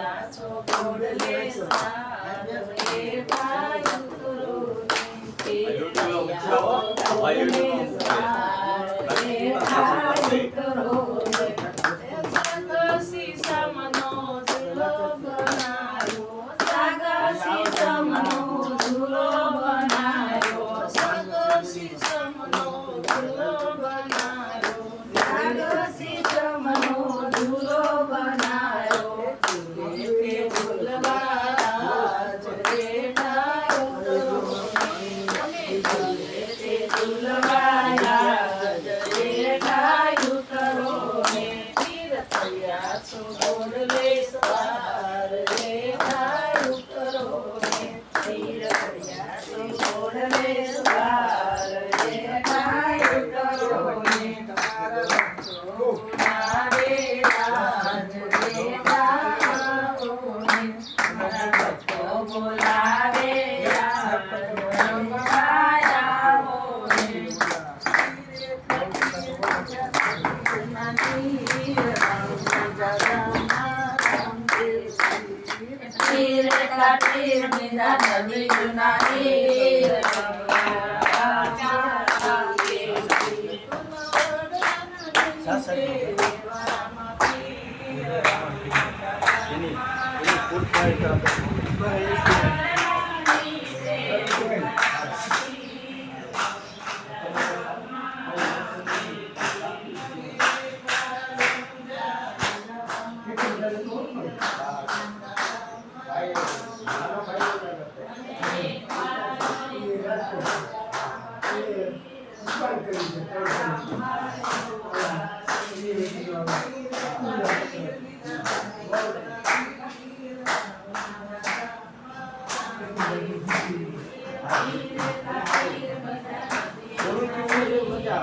아, 열두 명. 아, 열두 명. 네. 나 지금 봤어요. So go to રાત્રે મેરા નવી જુનાની એની એની ફૂટ થાય તો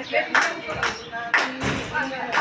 没，你先接吧。嗯，慢点。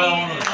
Vai.